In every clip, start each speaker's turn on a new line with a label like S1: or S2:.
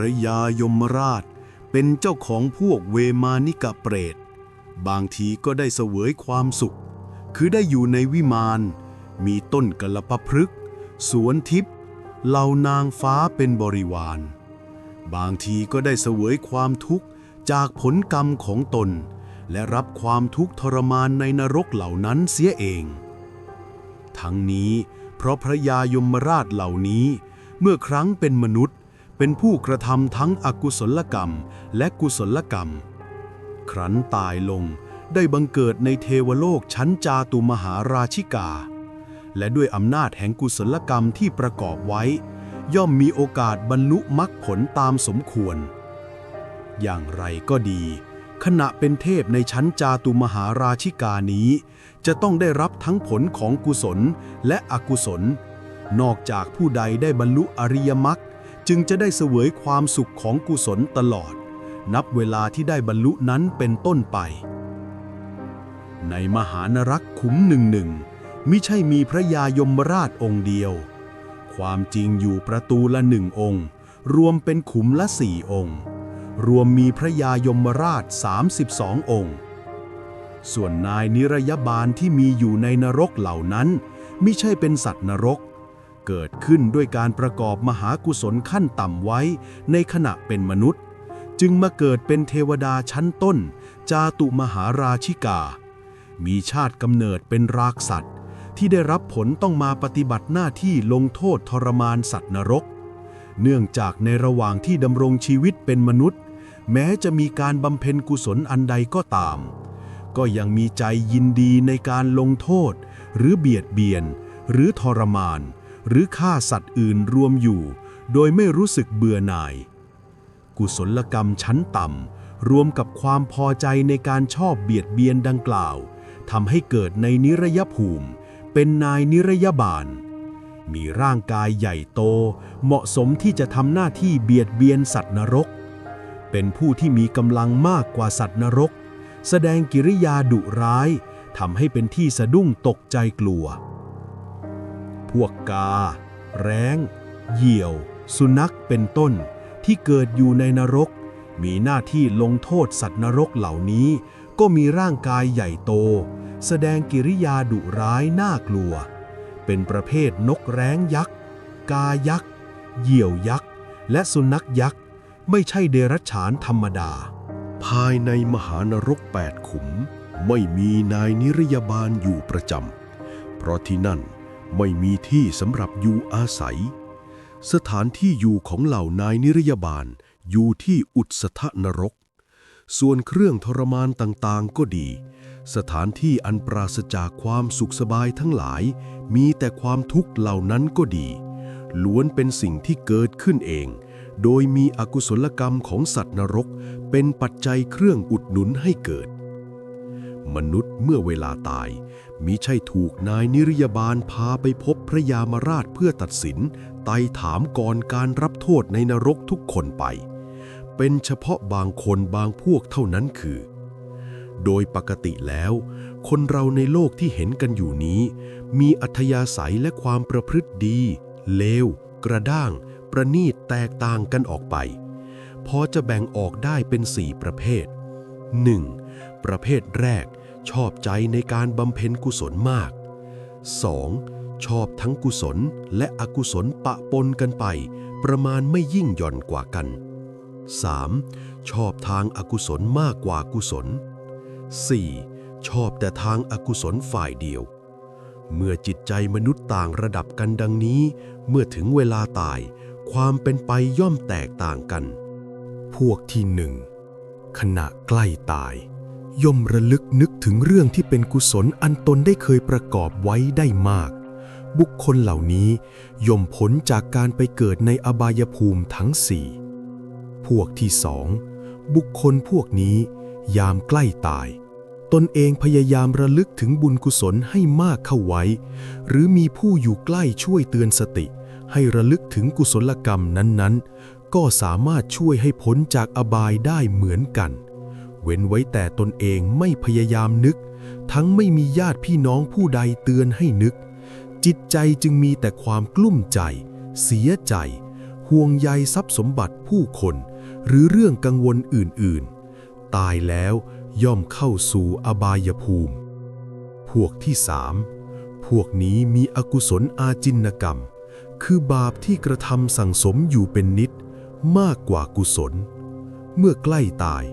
S1: ระยายมราช เป็นเจ้าของพวกเวมานิกะเปรต บางทีก็ได้เสวยความสุข คือได้อยู่ในวิมานมีต้นกระปะพฤกษสวนทิพย์เหล่านางฟ้าเป็นบริวาร บางทีก็ได้เสวยความทุกข์จากผลกรรมของตน และรับความทุกข์ทรมานในนรกเหล่านั้นเสียเอง ทั้งนี้เพราะพระยายมราชเหล่านี้เมื่อครั้งเป็นมนุษย์ เป็นผู้กระทำทั้งอกุศลกรรมและกุศลกรรม ครั้นตายลงได้บังเกิดในเทวโลกชั้นจาตุมหาราชิกา และด้วยอำนาจแห่งกุศลกรรมที่ประกอบไว้ ย่อมมีโอกาสบรรลุมรรคผลตามสมควร อย่างไรก็ดี ขณะเป็นเทพในชั้นจาตุมหาราชิกานี้ จะต้องได้รับทั้งผลของกุศลและอกุศล นอกจากผู้ใดได้บรรลุอริยมรรค จึงจะได้เสวยความสุขของกุศลตลอด นับเวลาที่ได้บรรลุนั้นเป็นต้นไป ในมหานรักขุมหนึ่งหนึ่งมิใช่มีพระยายมราชองค์เดียว ความจริงอยู่ประตูละหนึ่งองค์ รวมเป็นขุมละสี่องค์ รวมมีพระยายมราช 32 องค์ ส่วนนายนิรยบาลที่มีอยู่ในนรกเหล่านั้นมิใช่เป็นสัตว์นรก เกิดขึ้นด้วยการประกอบมหากุศลขั้นต่ำไว้ ในขณะเป็นมนุษย์ จึงมาเกิดเป็นเทวดาชั้นต้น จาตุมหาราชิกา มีชาติกำเนิดเป็นรากสัตว์ ที่ได้รับผลต้องมาปฏิบัติหน้าที่ลงโทษทรมานสัตว์นรก เนื่องจากในระหว่างที่ดำรงชีวิตเป็นมนุษย์ แม้จะมีการบำเพ็ญกุศลอันใดก็ตาม ก็ยังมีใจยินดีในการลงโทษ หรือเบียดเบียน หรือทรมาน หรือฆ่าสัตว์อื่นรวมอยู่ โดยไม่รู้สึกเบื่อหน่าย กุศลกรรมชั้นต่ำรวมกับความพอใจในการชอบเบียดเบียนดังกล่าวทำให้เกิดในนิรยภูมิ เป็นนายนิรยบาล มีร่างกายใหญ่โต เหมาะสมที่จะทำหน้าที่เบียดเบียนสัตว์นรก เป็นผู้ที่มีกำลังมากกว่าสัตว์นรก แสดงกิริยาดุร้ายทำให้เป็นที่สะดุ้งตกใจกลัว พวกกา แร้ง เหยี่ยว สุนัขเป็นต้น ที่เกิดอยู่ในนรก มีหน้าที่ลงโทษสัตว์นรกเหล่านี้ ก็มีร่างกายใหญ่โต แสดงกิริยาดุร้ายน่ากลัว เป็นประเภทนกแร้งยักษ์ กายักษ์ เหยี่ยวยักษ์ และสุนัขยักษ์ ไม่ใช่เดรัจฉานธรรมดา ภายในมหานรกแปดขุม ไม่มีนายนิรยาบาลอยู่ประจำเพราะที่นั่น ไม่มีที่สำหรับอยู่อาศัย สถานที่อยู่ของเหล่านายนิรยาบาลอยู่ที่อุตสทนรก ส่วนเครื่องทรมานต่างๆก็ดี สถานที่อันปราศจากความสุขสบายทั้งหลาย มีแต่ความทุกข์เหล่านั้นก็ดี ล้วนเป็นสิ่งที่เกิดขึ้นเอง โดยมีอกุศลกรรมของสัตว์นรก เป็นปัจจัยเครื่องอุดหนุนให้เกิด มนุษย์เมื่อเวลาตายมิใช่ถูกนายนิรยาบาลพาไปพบพระยามราชเพื่อตัดสิน ไต่ถามก่อนการรับโทษในนรกทุกคนไป เป็นเฉพาะบางคนบางพวกเท่านั้นคือ โดยปกติแล้ว คนเราในโลกที่เห็นกันอยู่นี้ มีอัธยาศัยและความประพฤติดี เลว กระด้าง ประณีตแตกต่างกันออกไป พอจะแบ่งออกได้เป็นสี่ประเภท 1. ประเภทแรก ชอบใจในการบำเพ็ญกุศลมาก 2. ชอบทั้งกุศลและอกุศลปะปนกันไป ประมาณไม่ยิ่งหย่อนกว่ากัน 3. ชอบทางอากุศลมากกว่ากุศล 4. ชอบแต่ทางอากุศลฝ่ายเดียว เมื่อจิตใจมนุษย์ต่างระดับกันดังนี้ เมื่อถึงเวลาตาย ความเป็นไปย่อมแตกต่างกัน พวกที่หนึ่ง ขณะใกล้ตาย ย่อมระลึกนึกถึงเรื่องที่เป็นกุศลอันตนได้เคยประกอบไว้ได้มาก บุคคลเหล่านี้ย่อมพ้นจากการไปเกิดในอบายภูมิทั้งสี่พวกที่สองบุคคลพวกนี้ ยามใกล้ตาย ตนเองพยายามระลึกถึงบุญกุศลให้มากเข้าไว้ หรือมีผู้อยู่ใกล้ช่วยเตือนสติ ให้ระลึกถึงกุศลกรรมนั้นๆ ก็สามารถช่วยให้พ้นจากอบายได้เหมือนกัน เว้นไว้แต่ตนเองไม่พยายามนึก ทั้งไม่มีญาติพี่น้องผู้ใดเตือนให้นึก จิตใจจึงมีแต่ความกลุ้มใจ เสียใจ ห่
S2: วงใยทรัพย์สมบัติผู้คน หรือเรื่องกังวลอื่นๆ ตายแล้วย่อมเข้าสู่อบายภูมิ พวกที่สามพวกนี้มีอกุศลอาจินกรรม คือบาปที่กระทำสั่งสมอยู่เป็นนิด มากกว่ากุศล เมื่อใกล้ตาย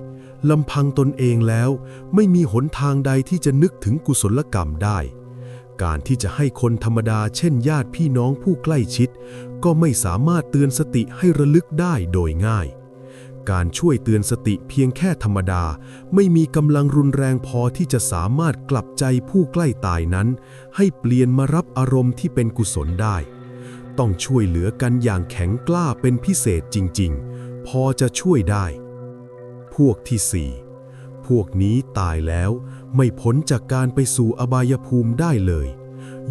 S2: ลำพังตนเองแล้ว ไม่มีหนทางใดที่จะนึกถึงกุศลกรรมได้ การที่จะให้คนธรรมดาเช่นญาติพี่น้องผู้ใกล้ชิด ก็ไม่สามารถเตือนสติให้ระลึกได้โดยง่าย การช่วยเตือนสติเพียงแค่ธรรมดา ไม่มีกำลังรุนแรงพอที่จะสามารถกลับใจผู้ใกล้ตายนั้น ให้เปลี่ยนมารับอารมณ์ที่เป็นกุศลได้ ต้องช่วยเหลือกันอย่างแข็งกล้าเป็นพิเศษจริง ๆ พอจะช่วยได้ พวกที่สี่พวกนี้ตายแล้วไม่พ้นจากการไปสู่อบายภูมิได้เลย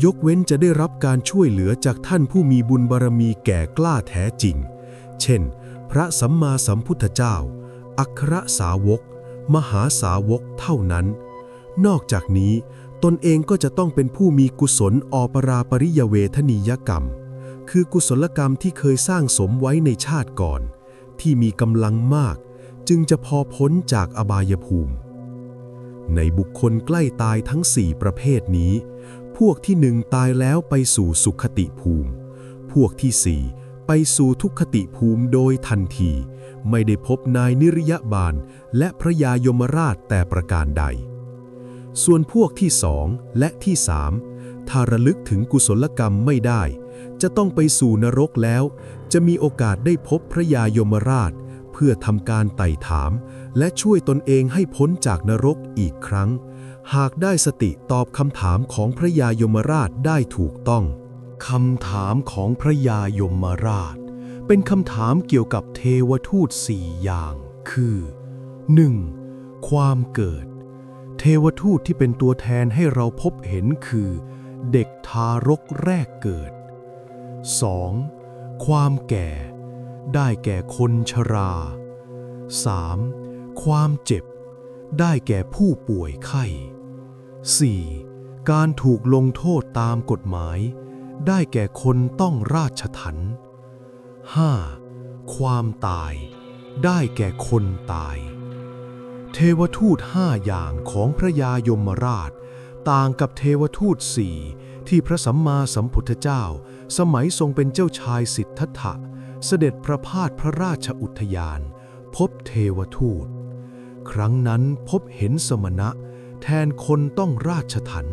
S2: ยกเว้นจะได้รับการช่วยเหลือจากท่านผู้มีบุญบารมีแก่กล้าแท้จริง เช่น พระสัมมาสัมพุทธเจ้า อัครสาวก มหาสาวกเท่านั้น นอกจากนี้ตนเองก็จะต้องเป็นผู้มีกุศลอปราปริยเวทนียกรรม คือกุศลกรรมที่เคยสร้างสมไว้ในชาติก่อน ที่มีกำลังมาก จึงจะพอพ้นจากอบายภูมิ ในบุคคลใกล้ตายทั้งสี่ประเภทนี้ พวกที่หนึ่งตายแล้วไปสู่สุขติภูมิ พวกที่สี่ไปสู่ทุกขติภูมิโดยทันที ไม่ได้พบนายนิริยบาล และพระยายมราชแต่ประการใด ส่วนพวกที่สองและที่สามถ้าระลึกถึงกุศลกรรมไม่ได้ จะต้องไปสู่นรกแล้ว จะมีโอกาสได้พบพระยายมราช เพื่อทำการไต่ถาม และช่วยตนเองให้พ้นจากนรกอีกครั้ง หากได้สติตอบคำถามของพระยายมราชได้ถูกต้องคำถามของพระยายมราช เป็นคำถามเกี่ยวกับเทวทูตสี่อย่าง คือ 1. ความเกิด เทวทูตที่เป็นตัวแทนให้เราพบเห็นคือ เด็กทารกแรกเกิด 2. ความแก่ ได้แก่คนชรา 3. ความเจ็บ ได้แก่ผู้ป่วยไข้ 4. การถูกลงโทษตามกฎหมาย ได้แก่คนต้องราชถัน 5. ความตาย ได้แก่คนตาย เทวทูตห้าอย่างของพระยายมราช ต่างกับเทวทูตสี่ที่พระสัมมาสัมพุทธเจ้า สมัยทรงเป็นเจ้าชายสิทธัตถะ เสด็จประพาสพระราชอุทยาน พบเทวทูต ครั้งนั้นพบเห็นสมณะ แทนคนต้องราชถัน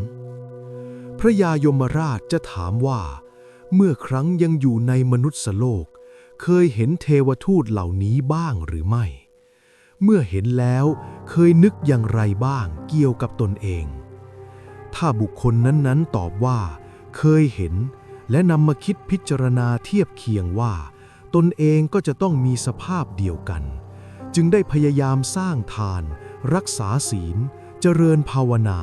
S2: พระยายมราชจะถามว่า เมื่อครั้งยังอยู่ในมนุษย์โลก เคยเห็นเทวทูตเหล่านี้บ้างหรือไม่ เมื่อเห็นแล้วเคยนึกอย่างไรบ้างเกี่ยวกับตนเอง ถ้าบุคคลนั้นๆ ตอบว่า เคยเห็น และนำมาคิดพิจารณาเทียบเคียงว่า ตนเองก็จะต้องมีสภาพเดียวกัน จึงได้พยายามสร้างทาน รักษาศีล เจริญภาวนา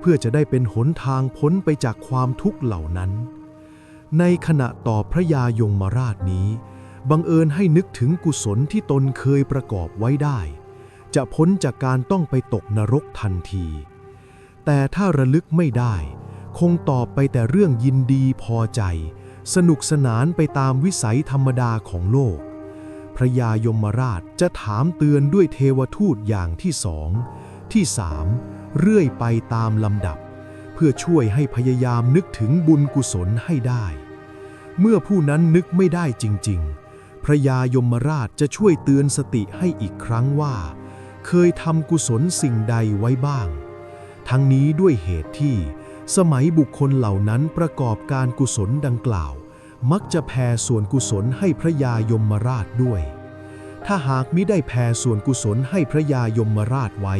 S2: เพื่อจะได้เป็นหนทางพ้นไปจากความทุกข์เหล่านั้น ในขณะต่อพระยายมราชนี้ บังเอิญให้นึกถึงกุศลที่ตนเคยประกอบไว้ได้ จะพ้นจากการต้องไปตกนรกทันที แต่ถ้าระลึกไม่ได้ คงตอบไปแต่เรื่องยินดีพอใจ สนุกสนานไปตามวิสัยธรรมดาของโลก พระยายมราชจะถามเตือนด้วยเทวทูตอย่างที่สอง ที่สามเรื่อยไปตามลำดับ เพื่อช่วยให้พยายามนึกถึงบุญกุศลให้ได้ เมื่อผู้นั้นนึกไม่ได้จริง ๆ พระยายมราชจะช่วยเตือนสติให้อีกครั้งว่า เคยทำกุศลสิ่งใดไว้บ้าง ทั้งนี้ด้วยเหตุที่ สมัยบุคคลเหล่านั้นประกอบการกุศลดังกล่าว มักจะแผ่ส่วนกุศลให้พระยายมราชด้วย ถ้าหากมิได้แผ่ส่วนกุศลให้พระยายมราชไว้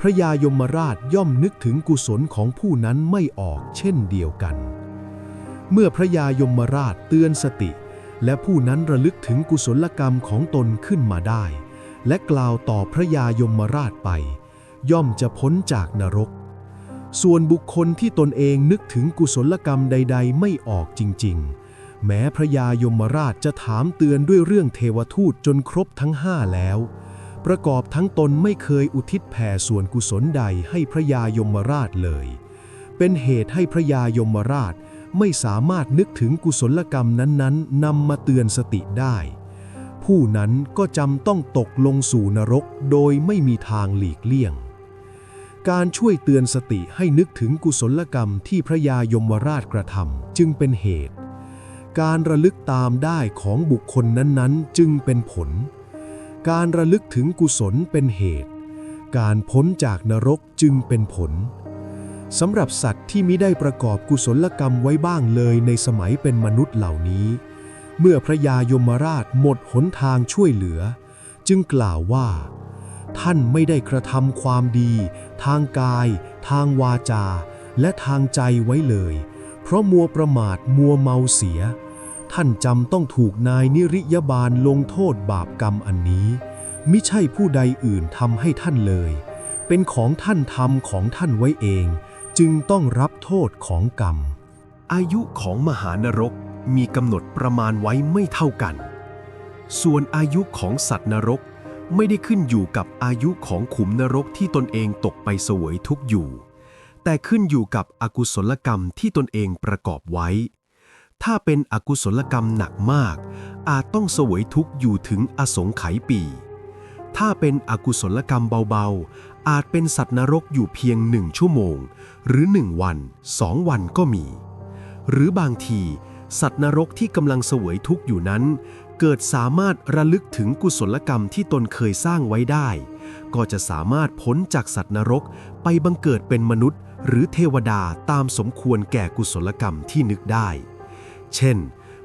S2: พระยายมราชย่อมนึกถึงกุศลของผู้นั้นไม่ออกเช่นเดียวกัน เมื่อพระยายมราชเตือนสติ และผู้นั้นระลึกถึงกุศลกรรมของตนขึ้นมาได้ และกล่าวต่อพระยายมราชไป ย่อมจะพ้นจากนรก ส่วนบุคคลที่ตนเองนึกถึงกุศลกรรมใด ๆ ไม่ออกจริง ๆ แม้พระยายมราชจะถามเตือนด้วยเรื่องเทวทูตจนครบทั้งห้าแล้ว ประกอบทั้งตนไม่เคยอุทิศแผ่ส่วนกุศลใดให้พระยายมราชเลย เป็นเหตุให้พระยายมราชไม่สามารถนึกถึงกุศลกรรมนั้นๆนำมาเตือนสติได้ ผู้นั้นก็จำต้องตกลงสู่นรกโดยไม่มีทางหลีกเลี่ยง การช่วยเตือนสติให้นึกถึงกุศลกรรมที่พระยายมราชกระทำจึงเป็นเหตุ การระลึกตามได้ของบุคคลนั้นๆ จึงเป็นผล การระลึกถึงกุศลเป็นเหตุ การพ้นจากนรกจึงเป็นผลสำหรับสัตว์ที่มิได้ประกอบกุศลกรรมไว้บ้างเลยในสมัยเป็นมนุษย์เหล่านี้ เมื่อพระยายมราชหมดหนทางช่วยเหลือ จึงกล่าวว่า ท่านไม่ได้กระทำความดี ทางกาย ทางวาจา และทางใจไว้เลย เพราะมัวประมาทมัวเมาเสีย ท่านจำต้องถูกนายนิริยบาลลงโทษบาปกรรมอันนี้มิใช่ผู้ใดอื่นทำให้ท่านเลย เป็นของท่านทำของท่านไว้เอง จึงต้องรับโทษของกรรม
S3: อายุของมหานรกมีกำหนดประมาณไว้ไม่เท่ากัน ส่วนอายุของสัตว์นรก ไม่ได้ขึ้นอยู่กับอายุของขุมนรกที่ตนเองตกไปเสวยทุกข์อยู่ แต่ขึ้นอยู่กับอกุศลกรรมที่ตนเองประกอบไว้ ถ้าเป็นอกุศลกรรมหนักมาก อาจต้องเสวยทุกข์อยู่ถึงอสงไขยปี ถ้าเป็นอกุศลกรรมเบาๆ อาจเป็นสัตว์นรกอยู่เพียงหนึ่งชั่วโมง หรือหนึ่งวันสองวันก็มี หรือบางทีสัตว์นรกที่กำลังเสวยทุกข์อยู่นั้น เกิดสามารถระลึกถึงกุศลกรรมที่ตนเคยสร้างไว้ได้ ก็จะสามารถพ้นจากสัตว์นรกไปบังเกิดเป็นมนุษย์ หรือเทวดาตามสมควรแก่กุศลกรรมที่นึกได้ เช่น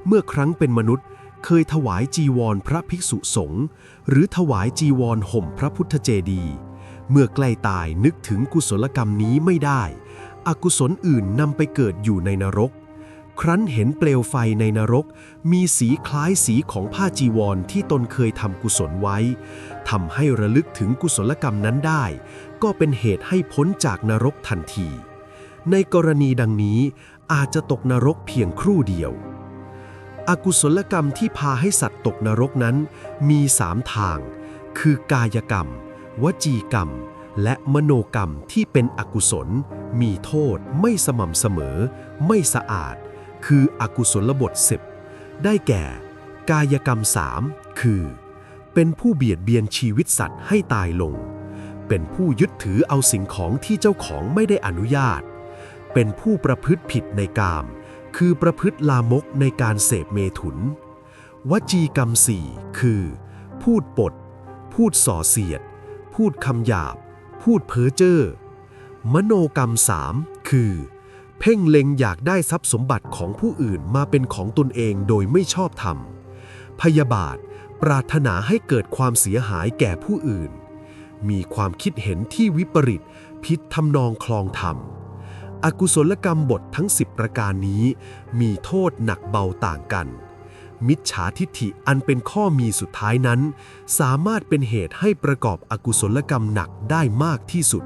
S3: เมื่อครั้งเป็นมนุษย์เคยถวายจีวรพระภิกษุสงฆ์หรือถวายจีวรห่มพระพุทธเจดีย์เมื่อใกล้ตายนึกถึงกุศลกรรมนี้ไม่ได้ อกุศลอื่นนำไปเกิดอยู่ในนรก ครั้นเห็นเปลวไฟในนรก มีสีคล้ายสีของผ้าจีวรที่ตนเคยทำกุศลไว้ทำให้ระลึกถึงกุศลกรรมนั้นได้ ก็เป็นเหตุให้พ้นจากนรกทันที ในกรณีดังนี้อาจจะตกนรกเพียงครู่เดียว อกุศลกรรมที่พาให้สัตว์ตกนรกนั้น มีสามทาง คือกายกรรม วจีกรรม และมโนกรรมที่เป็นอกุศล มีโทษไม่สม่ำเสมอ ไม่สะอาด คืออกุศลบทสิบได้แก่ กายกรรมสามคือ เป็นผู้เบียดเบียนชีวิตสัตว์ให้ตายลง เป็นผู้ยึดถือเอาสิ่งของที่เจ้าของไม่ได้อนุญาต เป็นผู้ประพฤติผิดในกาม คือประพฤติลามกในการเสพเมถุน วจีกรรมสี่คือ พูดปด พูดส่อเสียด พูดคำหยาบ พูดเพ้อเจ้อมโนกรรมสามคือ เพ่งเล็งอยากได้ทรัพย์สมบัติของผู้อื่นมาเป็นของตนเองโดยไม่ชอบธรรม พยาบาทปรารถนาให้เกิดความเสียหายแก่ผู้อื่น มีความคิดเห็นที่วิปริตพิษทำนองคลองธรรม อกุศลกรรมบททั้ง 10 ประการนี้ มีโทษหนักเบาต่างกัน มิจฉาทิฐิอันเป็นข้อมีสุดท้ายนั้น สามารถเป็นเหตุให้ประกอบอกุศลกรรมหนักได้มากที่สุด